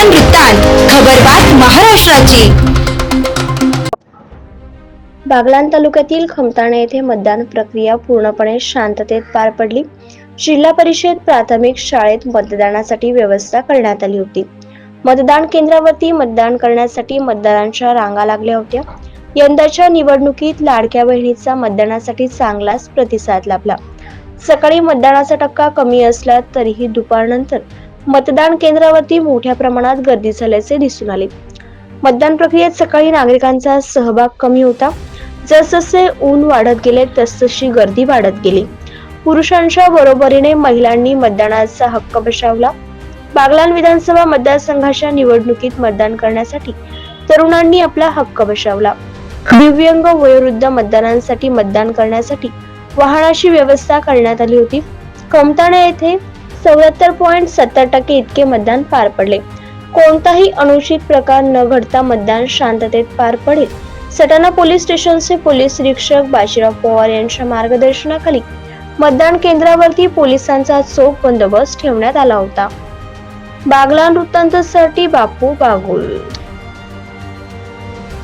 महान वृत्तांत खबरबात महाराष्ट्राची. बागलाण तालुक्यातील खमताणे येथे मतदान प्रक्रिया पूर्णपणे शांततेत पार पडली. जिल्हा परिषद प्राथमिक शाळेत मतदानासाठी व्यवस्था करण्यात आली होती. मतदान केंद्रावरती मतदान करण्यासाठी मतदारांच्या रांगा लागल्या होत्या. यंदाच्या निवडणुकीत लाडक्या बहिणीचा मतदानासाठी चांगलाच प्रतिसाद लाभला. सकाळी मतदानाचा टक्का कमी असला तरीही दुपारनंतर मतदान केंद्रावरती मोठ्या प्रमाणात गर्दी झाल्याचे दिसून आले. मतदान प्रक्रियेत सकाळी नागरिकांचा सहभाग कमी होता. जसजसे ऊन वाढत गेले तसतशी गर्दी वाढत गेली. पुरुषांच्या बरोबरीने महिलांनी मतदानाचा हक्क बजावला. बागलान विधानसभा मतदारसंघाच्या निवडणुकीत मतदान करण्यासाठी तरुणांनी आपला हक्क बजावला. दिव्यांग वयोवृद्ध मतदारांसाठी मतदान करण्यासाठी वाहनाची व्यवस्था करण्यात आली होती. कमताणा येथे चौऱ्याहत्तर पॉईंट सत्तर टक्के इतके मतदान पार पडले. कोणताही अनुचित प्रकार न घडता मतदान शांततेत पार पडेल. सटाणा पोलीस स्टेशनचे पोलीस निरीक्षक बाजीराव पवार यांच्या मार्गदर्शनाखाली मतदान केंद्रावरती पोलिसांचा चोख बंदोबस्त ठेवण्यात आला होता. बागला वृत्तांतसाठी बापू बागुल.